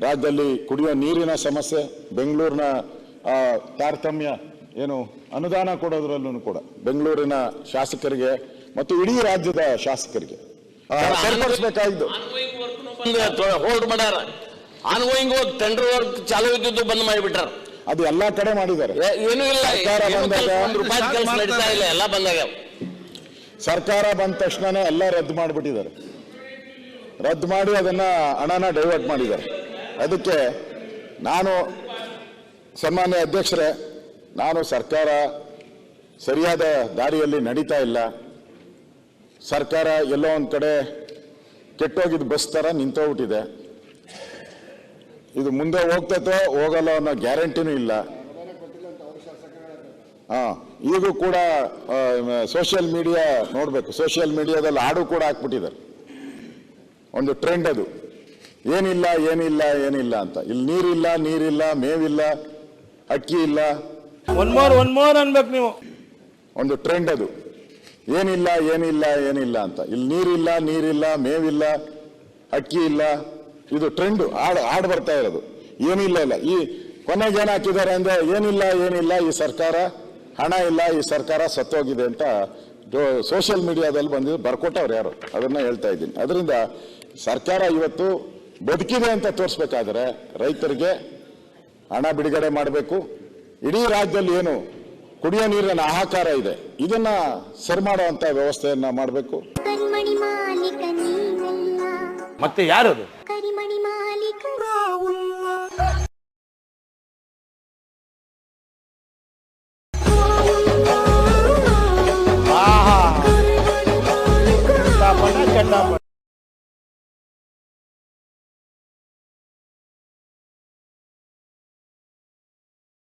ರಾಜ್ಯದಲ್ಲಿ ಕುಡಿಯುವ ನೀರಿನ ಸಮಸ್ಯೆ ಬೆಂಗಳೂರಿನ ಆ, ತಾರತಮ್ಯ ಏನು ಅನುದಾನ ಕೊಡೋದ್ರಲ್ಲೂ ಕೂಡ ಬೆಂಗಳೂರಿನ ಶಾಸಕರಿಗೆ ಮತ್ತು ಇಡೀ ರಾಜ್ಯದ ಶಾಸಕರಿಗೆ. ಆ, ಸರಿಪಡಿಸ್ಬೇಕಾಗಿದ್ದು ಹೋಲ್ಡ್ ಮಾಡ್ಯಾರ. ಆನ್ಗೋಯಿಂಗ್ ಟೆಂಡರ್ ವರ್ಕ್ ಚಾಲೂ ಇದ್ದಿದ್ದು ಬಂದ್ ಮಾಡಿಬಿಟ್ರ ಅದು ಎಲ್ಲಾ ಕಡೆ ಮಾಡಿದ್ದಾರೆ. ಏನು ಏನೂ ಇಲ್ಲ ಸರ್ಕಾರ ಏನೂ ಬಂದಾಗ- ರೂಪಾಯಿ ಕೆಲಸ ನಡೀತಾ ಇಲ್ಲ ಎಲ್ಲ ಬಂದಾಗ್ಯಾವ. ಸರ್ಕಾರ ಬಂದ ತಕ್ಷಣನೇ ಎಲ್ಲ ರದ್ದು ಮಾಡಿಬಿಟ್ಟಿದ್ದಾರೆ. ರದ್ದು ಮಾಡಿ ಅದನ್ನ ಹಣನ ಡೈವರ್ಟ್ ಮಾಡಿದ್ದಾರೆ. ಅದಕ್ಕೆ ನಾನು ಸನ್ಮಾನ್ಯ ಅಧ್ಯಕ್ಷರೇ, ನಾನು ಸರ್ಕಾರ ಸರಿಯಾದ ದಾರಿಯಲ್ಲಿ ನಡೀತಾ ಇಲ್ಲ. ಸರ್ಕಾರ ಎಲ್ಲೋ ಒಂದು ಕಡೆ ಕೆಟ್ಟೋಗಿದ್ದ ಬಸ್ ಥರ ನಿಂತೋಗ್ಬಿಟ್ಟಿದೆ. ಇದು ಮುಂದೆ ಹೋಗ್ತೈತೋ ಹೋಗಲ್ಲ ಅನ್ನೋ ಗ್ಯಾರಂಟಿನೂ ಇಲ್ಲ. ಹಾಂ, ಈಗೂ ಕೂಡ ಸೋಷಿಯಲ್ ಮೀಡಿಯಾ ನೋಡಬೇಕು. ಸೋಷಿಯಲ್ ಮೀಡಿಯಾದಲ್ಲಿ ಹಾಡು ಕೂಡ ಹಾಕ್ಬಿಟ್ಟಿದ್ದಾರೆ. ಒಂದು ಟ್ರೆಂಡ್ ಅದು. ಏನಿಲ್ಲ ಏನಿಲ್ಲ ಏನಿಲ್ಲ ಅಂತ. ಇಲ್ಲಿ ನೀರಿಲ್ಲ ನೀರಿಲ್ಲ ಮೇವಿಲ್ಲ ಅಕ್ಕಿ ಇಲ್ಲ. ಒನ್ ಮೋರ್ ಒನ್ ಮೋರ್ ಅನ್ಬೇಕು ನೀವು. ಒಂದು ಟ್ರೆಂಡ್ ಅದು. ಏನಿಲ್ಲ ಏನಿಲ್ಲ ಏನಿಲ್ಲ ಅಂತ. ಇಲ್ಲಿ ನೀರಿಲ್ಲ ನೀರಿಲ್ಲ ಮೇವಿಲ್ಲ ಅಕ್ಕಿ ಇಲ್ಲ. ಇದು ಟ್ರೆಂಡ್ ಹಾಡು ಹಾಡು ಬರ್ತಾ ಇರೋದು. ಏನಿಲ್ಲ ಇಲ್ಲ. ಈ ಕೊನೆಗೆ ಏನ್ ಹಾಕಿದ್ದಾರೆ ಅಂದ್ರೆ ಏನಿಲ್ಲ ಏನಿಲ್ಲ ಈ ಸರ್ಕಾರ ಹಣ ಇಲ್ಲ ಈ ಸರ್ಕಾರ ಸತ್ತೋಗಿದೆ ಅಂತ ಸೋಷಿಯಲ್ ಮೀಡಿಯಾದಲ್ಲಿ ಬಂದಿದ್ದು ಬರ್ಕೊಟ್ಟವ್ರು ಯಾರು? ಅದನ್ನ ಹೇಳ್ತಾ ಇದ್ದೀನಿ. ಅದರಿಂದ ಸರ್ಕಾರ ಇವತ್ತು ಬದುಕಿದೆ ಅಂತ ತೋರಿಸ್ಬೇಕಾದ್ರೆ ರೈತರಿಗೆ ಹಣ ಬಿಡುಗಡೆ ಮಾಡಬೇಕು. ಇಡೀ ರಾಜ್ಯದಲ್ಲಿ ಏನು ಕುಡಿಯೋ ನೀರಿನ ಆಹಾಕಾರ ಇದೆ. ಇದನ್ನ ಸರಿ ಮಾಡುವಂತ ವ್ಯವಸ್ಥೆಯನ್ನ ಮಾಡಬೇಕು. ಕರಿಮಣಿ ಮಾಲೀಕ ನೀನಲ್ಲ ಮತ್ತೆ ಯಾರದು? ಕರಿಮಣಿ ಮಾಲೀಕ.